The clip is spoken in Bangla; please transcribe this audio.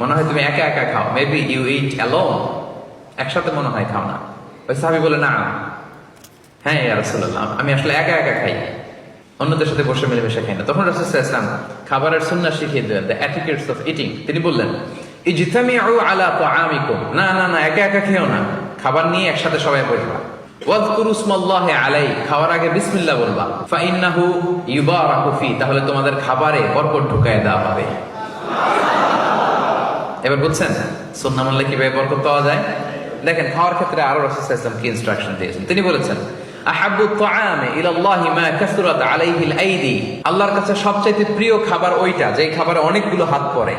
মনে হয় তুমি একা একা খাও। মেবি ইউ ইট অ্যালোন একসাথে মনে হয় খাও না। ওই সাহাবি বলে, না। হ্যাঁ রাসূলুল্লাহ, আমি আসলে একা একা খাই। অন্যদের সাথে বসে মিলেমিশে খাই না। তখন রাসূল ইসলাম খাবারের সুন্নাহ শিখিয়ে দিলেন দ্য অ্যাটিকেটস অফ ইটিং তিনি বললেন, ইজতামিউ আলা তো তাআমিকুম। না না না, একা একা খেও না। খাবার নিয়ে একসাথে সবাই বসবা আলাই খাওয়ার আগে তাহলে তোমাদের খাবারে বরকত ঢুকায় দেওয়া হবে। এবার বুঝছেন সুন্না মানলে কীভাবে বরকত পাওয়া যায়? দেখেন, খাওয়ার ক্ষেত্রে আরও রসুল ইসলাম কি ইনস্ট্রাকশন দিয়েছেন? তিনি বলেছেন আহাবু তোয়ামে ইলাল্লাহি মা কাসরাত আলাইহিল আইদি। আল্লাহর কাছে সবচাইতে প্রিয় খাবার ওইটা, যেই খাবারে অনেকগুলো হাত পড়ে।